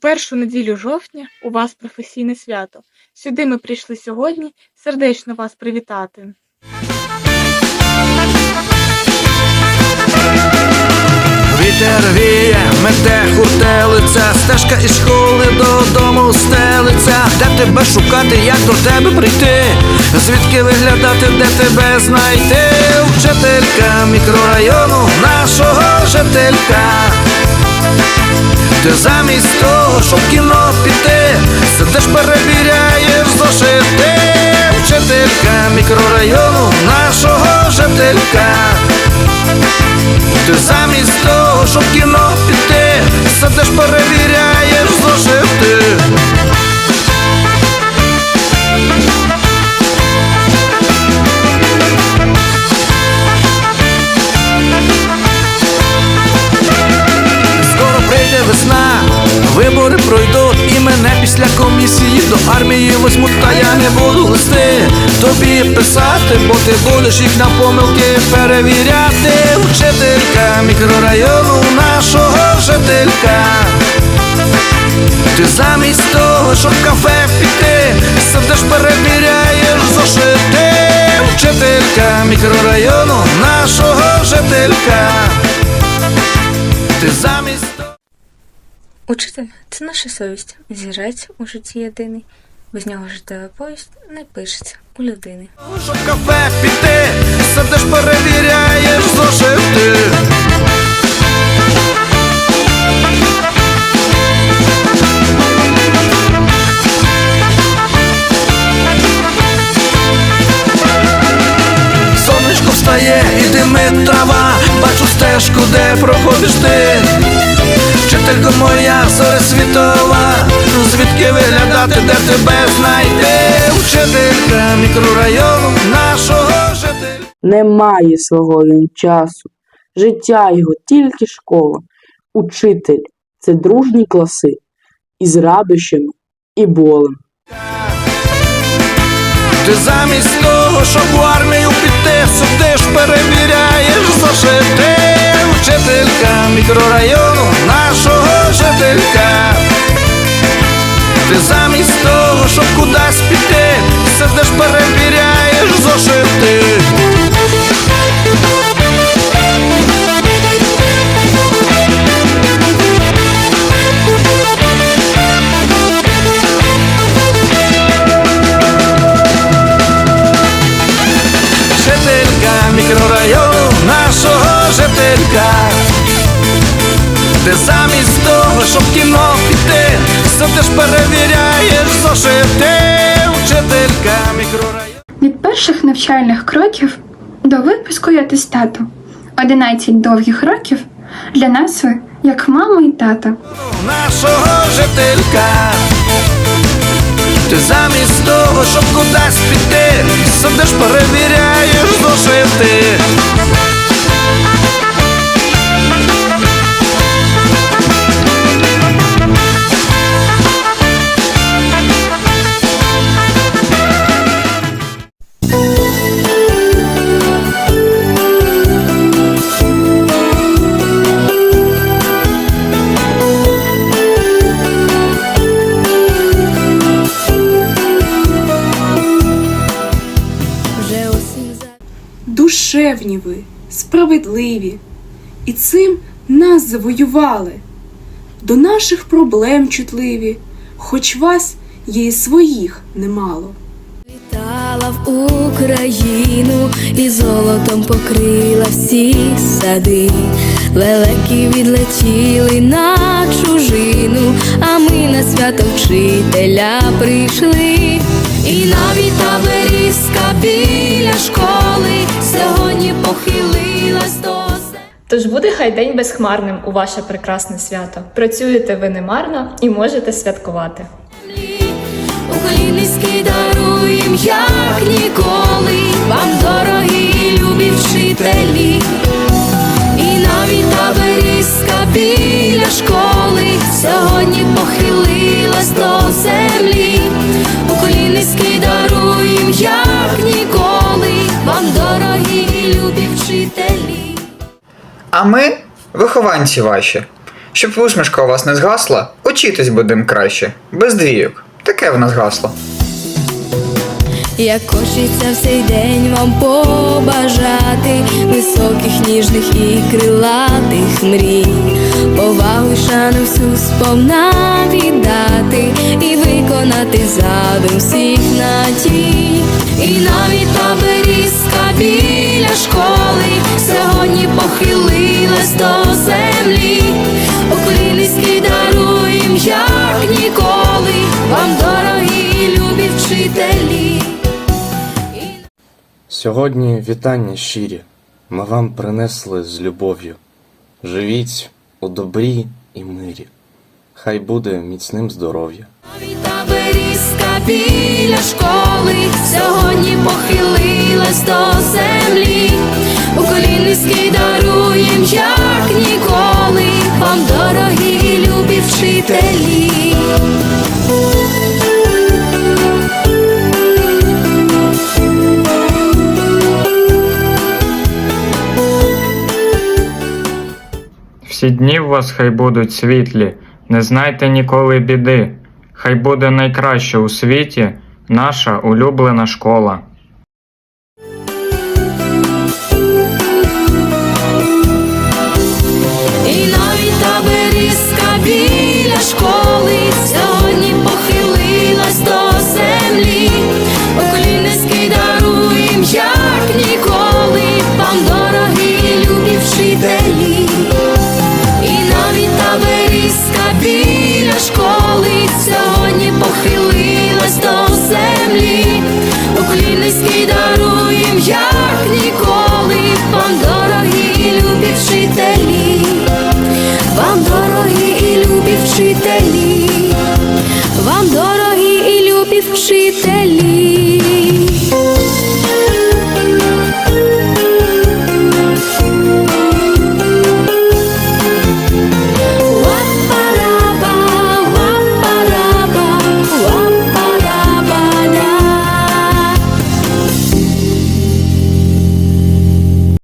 першу неділю жовтня у вас професійне свято. Сюди ми прийшли сьогодні сердечно вас привітати. Вітер віє, мете хуртелиця, стежка із школи додому стелиться, де тебе шукати, як до тебе прийти, звідки виглядати, де тебе знайти, вчителька мікрорайону нашого жителька. Ти замість того, щоб в кіно піти, сидиш, перевіряєш зошити, вчителька мікрорайону нашого жителька. Ти замість того, щоб в кіно піти, сидиш, перевіряєш вибори пройдуть і мене після комісії до армії возьмуть, та я не буду листи тобі писати, бо ти будеш їх на помилки перевіряти. Вчителька мікрорайону нашого жителька. Ти замість того, щоб кафе піти, сидиш, перевіряєш зошити. Вчителька мікрорайону нашого жителька. Ти замість. Учитель це наша совість, зірець у житті єдиний. Без нього життєвий поїзд не пишеться у людини. В кафе піти, сидиш, перевіряєш зошити. Сонечко встає і димить трава, бачу стежку, де проходиш ти. Вчителько моя зоря світова, ну звідки виглядати, де тебе знайти? Вчителька мікрорайону нашого жителя. Немає свого він часу, життя його тільки школа. Учитель це дружні класи, із радощами і болем. Ти замість того, щоб в армію піти, нашого. Ти замість того, щоб кудись піти, сидиш, перевіряєш зошити. Жителька мікрорайону нашого жителька. Ти замість того, щоб в кіно піти, сидиш, перевіряєш зошити. Вчителька мікрорайону. Від перших навчальних кроків до випуску й атестату 11 довгих років для нас ви як мама і тато. нашого жителька. Ти замість того, щоб кудись піти, сидиш, перевіряєш Душевні ви, справедливі, і цим нас завоювали. До наших проблем чутливі, хоч вас є і своїх немало. Літала в Україну і золотом покрила всі сади. Лелеки відлетіли на чужину, а ми на свято вчителя прийшли. Похилилась до. Тож буде хай день безхмарним у ваше прекрасне свято. Працюєте ви немарно і можете святкувати. Уклін низький даруєм, як ніколи, вам дорогі любі вчителі, і навіть та берізка біля школи сьогодні похилилась до А ми вихованці ваші. Щоб усмішка у вас не згасла, Учитись будем краще, без двійок. Таке в нас гасло. Як хочеться в цей день вам побажати високих, ніжних і крилатих мрій, повагу шану всю сповна віддати і виконати задум всіх надій. І навіть та берізка біля школи сьогодні похилилась до землі. Уклін низький Сьогодні вітання щирі. Ми вам принесли з любов'ю. Живіть у добрі і мирі. Хай буде міцним здоров'я. Та берізка біля школи сьогодні похилилась до землі. У колінницький даруєм, як ніколи, Всі дні в вас хай будуть світлі, не знайте ніколи біди. Хай буде найкраще у світі наша улюблена школа.